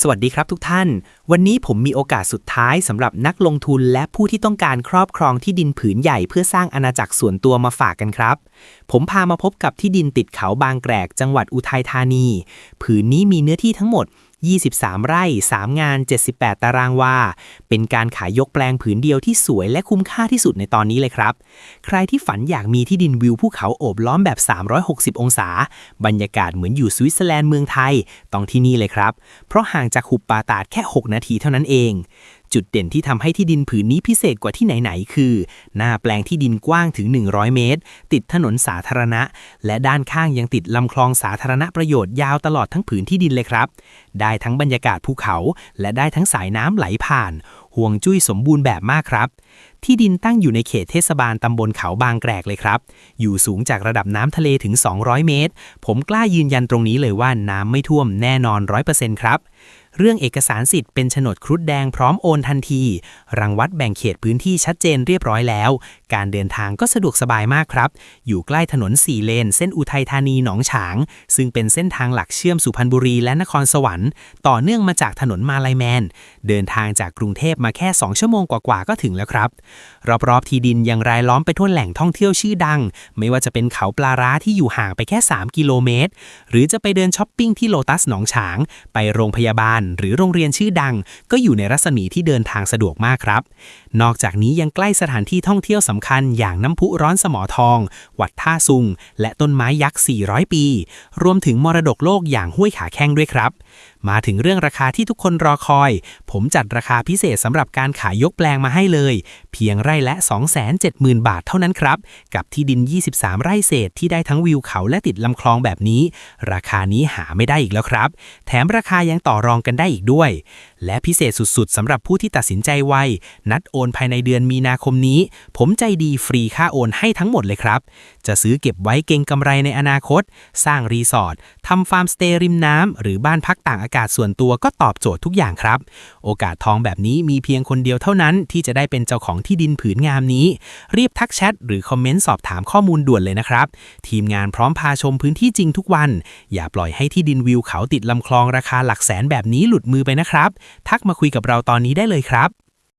สวัสดีครับทุกท่าน วันนี้ผมมีโอกาสสุดท้ายสำหรับนักลงทุนและผู้ที่ต้องการครอบครองที่ดินผืนใหญ่เพื่อสร้างอาณาจักรส่วนตัวมาฝากกันครับ ผมพามาพบกับที่ดินติดเขาบางแกรกจังหวัดอุทัยธานี ผืนนี้มีเนื้อที่ทั้งหมด 23 ไร่ 3 งาน 78 ตารางวา เป็นการขายยกแปลงผืนเดียวที่สวยและคุ้มค่าที่สุดในตอนนี้เลยครับ ใครที่ฝันอยากมีที่ดินวิวภูเขาโอบล้อมแบบ 360 องศา บรรยากาศเหมือนอยู่สวิตเซอร์แลนด์เมืองไทย ต้องที่นี่เลยครับ เพราะห่างจากหุบป่าตาดแค่ 6 นาทีเท่านั้นเอง จุดเด่นที่ทำให้ที่ดินผืนนี้พิเศษกว่าที่ไหนๆคือ หน้าแปลงที่ดินกว้างถึง 100 เมตร ติดถนนสาธารณะ และด้านข้างยังติดลำคลองสาธารณประโยชน์ยาวตลอดทั้งผืนที่ดินเลยครับ ได้ทั้งบรรยากาศภูเขา และได้ทั้งสายน้ำไหลผ่านห่วงจุ้ยสมบูรณ์แบบมากครับ ที่ดินตั้งอยู่ในเขตเทศบาลตำบลเขาบางแกรกเลยครับ อยู่สูงจากระดับน้ำทะเลถึง 200 เมตร ผมกล้ายืนยันตรงนี้เลยว่าน้ำไม่ท่วมแน่นอน 100%ครับ เรื่องเอกสารสิทธิ์เป็นโฉนดครุฑแดงพร้อมโอนทันที รังวัดแบ่งเขตพื้นที่ชัดเจนเรียบร้อยแล้ว การเดินทางก็สะดวกสบายมากครับ อยู่ใกล้ถนน4เลน เส้นอุทัยธานีหนองฉาง ซึ่งเป็นเส้นทางหลักเชื่อมสุพรรณบุรีและนครสวรรค์ ต่อเนื่องมาจากถนนมาลายแมน เดินทางจากกรุงเทพมาแค่ 2 ชั่วโมงกว่าๆก็ถึงแล้วครับ รอบๆที่ดินยังรายล้อมไปทั่วแหล่งท่องเที่ยวชื่อดัง ไม่ว่าจะเป็นเขาปลาร้าที่อยู่ห่างไปแค่ 3 กิโลเมตร หรือจะไปเดินช้อปปิ้งที่โลตัสหนองฉาง ไปโรงพยาบาลหรือโรงเรียนชื่อดัง ก็อยู่ในรัศมีที่เดินทางสะดวกมากครับ นอกจากนี้ยังใกล้สถานที่ท่องเที่ยวสำคัญอย่างน้ำพุร้อนสมอทอง วัดท่าซุง และต้นไม้ยักษ์ 400 ปี รวมถึงมรดกโลกอย่างห้วยขาแข้งด้วยครับ มาถึงเรื่องราคาที่ทุกคนรอคอย ผมจัดราคาพิเศษสำหรับการขายยกแปลงมาให้เลย เพียงไร่ละ 270,000 บาทเท่านั้นครับ กับที่ดิน 23 ไร่เศษที่ได้ทั้งวิวเขาและติดลำคลองแบบนี้ ราคานี้หาไม่ได้อีกแล้วครับ แถมราคายังต่อรองกักันได้อีกด้วย และพิเศษสุดๆสำหรับผู้ที่ตัดสินใจไว นัดโอนภายในเดือนมีนาคมนี้ ผมใจดีฟรีค่าโอนให้ทั้งหมดเลยครับ จะซื้อเก็บไว้เก็งกำไรในอนาคต สร้างรีสอร์ททำฟาร์มสเตย์ริมน้ำ หรือบ้านพักต่างอากาศส่วนตัวก็ตอบโจทย์ทุกอย่างครับ โอกาสทองแบบนี้มีเพียงคนเดียวเท่านั้นที่จะได้เป็นเจ้าของที่ดินผืนงามนี้ รีบทักแชทหรือคอมเมนต์สอบถามข้อมูลด่วนเลยนะครับ ทีมงานพร้อมพาชมพื้นที่จริงทุกวัน อย่าปล่อยให้ที่ดินวิวเขาติดลำคลองราคาหลักแสนแบบนี้หลุดมือไปนะครับทักมาคุยกับเราตอนนี้ได้เลยครับ